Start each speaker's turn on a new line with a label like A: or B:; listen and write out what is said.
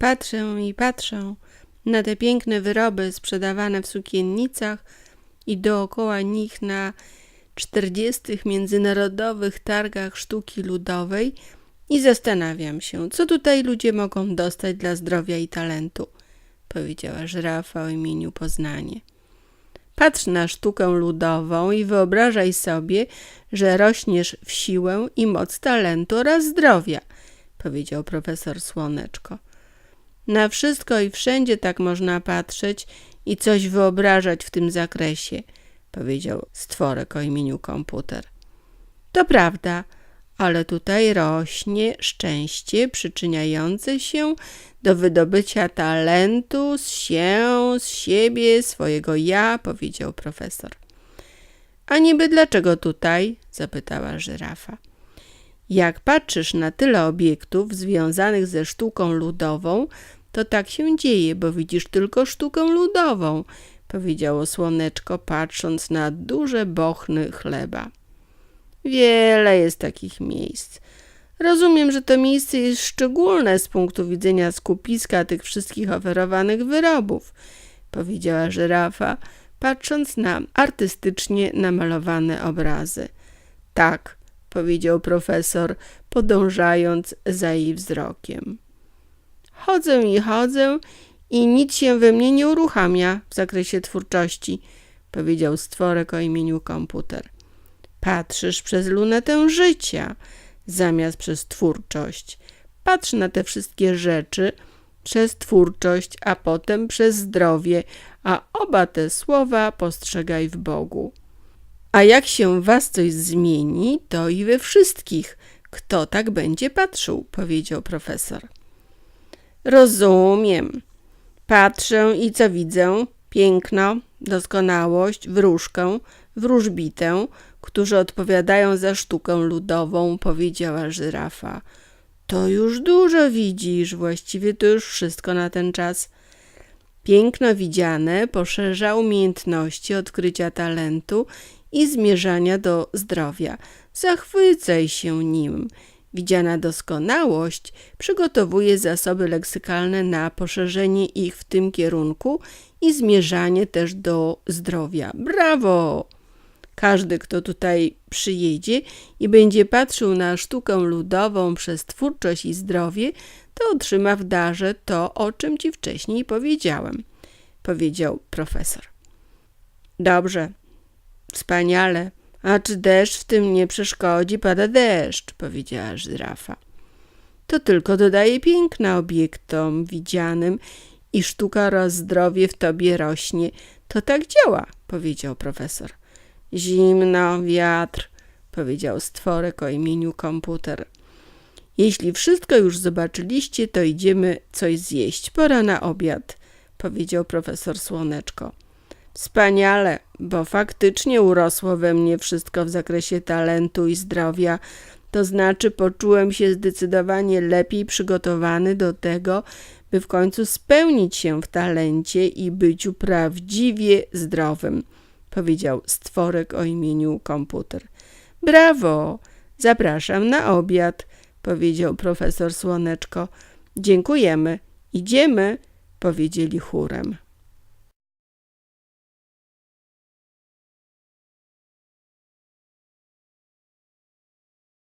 A: Patrzę i patrzę na te piękne wyroby sprzedawane w sukiennicach i dookoła nich na czterdziestych międzynarodowych targach sztuki ludowej i zastanawiam się, co tutaj ludzie mogą dostać dla zdrowia i talentu, powiedziała żyrafa o imieniu Poznanie. Patrz na sztukę ludową i wyobrażaj sobie, że rośniesz w siłę i moc talentu oraz zdrowia, powiedział profesor Słoneczko. Na wszystko i wszędzie tak można patrzeć i coś wyobrażać w tym zakresie, powiedział stworek o imieniu komputer. To prawda, ale tutaj rośnie szczęście przyczyniające się do wydobycia talentu z się, z siebie, swojego ja, powiedział profesor. A niby dlaczego tutaj? zapytała żyrafa. Jak patrzysz na tyle obiektów związanych ze sztuką ludową, to tak się dzieje, bo widzisz tylko sztukę ludową, powiedziało słoneczko, patrząc na duże bochny chleba. Wiele jest takich miejsc. Rozumiem, że to miejsce jest szczególne z punktu widzenia skupiska tych wszystkich oferowanych wyrobów, powiedziała żyrafa, patrząc na artystycznie namalowane obrazy. Tak, powiedział profesor, podążając za jej wzrokiem. Chodzę i chodzę i nic się we mnie nie uruchamia w zakresie twórczości, powiedział stworek o imieniu komputer. Patrzysz przez lunetę życia zamiast przez twórczość. Patrz na te wszystkie rzeczy przez twórczość, a potem przez zdrowie, a oba te słowa postrzegaj w Bogu. A jak się was coś zmieni, to i we wszystkich. Kto tak będzie patrzył, powiedział profesor. Rozumiem. Patrzę i co widzę? Piękno, doskonałość, wróżkę, wróżbitę, którzy odpowiadają za sztukę ludową, powiedziała żyrafa. To już dużo widzisz, właściwie to już wszystko na ten czas. Piękno widziane poszerza umiejętności odkrycia talentu i zmierzania do zdrowia. Zachwycaj się nim. Widziana doskonałość przygotowuje zasoby leksykalne na poszerzenie ich w tym kierunku i zmierzanie też do zdrowia. Brawo! Każdy, kto tutaj przyjedzie i będzie patrzył na sztukę ludową przez twórczość i zdrowie, to otrzyma w darze to, o czym ci wcześniej powiedziałem, powiedział profesor. Dobrze, wspaniale. A czy deszcz w tym nie przeszkodzi? Pada deszcz, powiedziała żyrafa. To tylko dodaje piękna obiektom widzianym i sztuka oraz zdrowie w tobie rośnie. To tak działa, powiedział profesor. Zimno, wiatr, powiedział stworek o imieniu komputer. Jeśli wszystko już zobaczyliście, to idziemy coś zjeść. Pora na obiad, powiedział profesor Słoneczko. Wspaniale, bo faktycznie urosło we mnie wszystko w zakresie talentu i zdrowia. To znaczy, poczułem się zdecydowanie lepiej przygotowany do tego, by w końcu spełnić się w talencie i byciu prawdziwie zdrowym, powiedział stworek o imieniu komputer. Brawo! Zapraszam na obiad, powiedział profesor Słoneczko. Dziękujemy. Idziemy, powiedzieli chórem.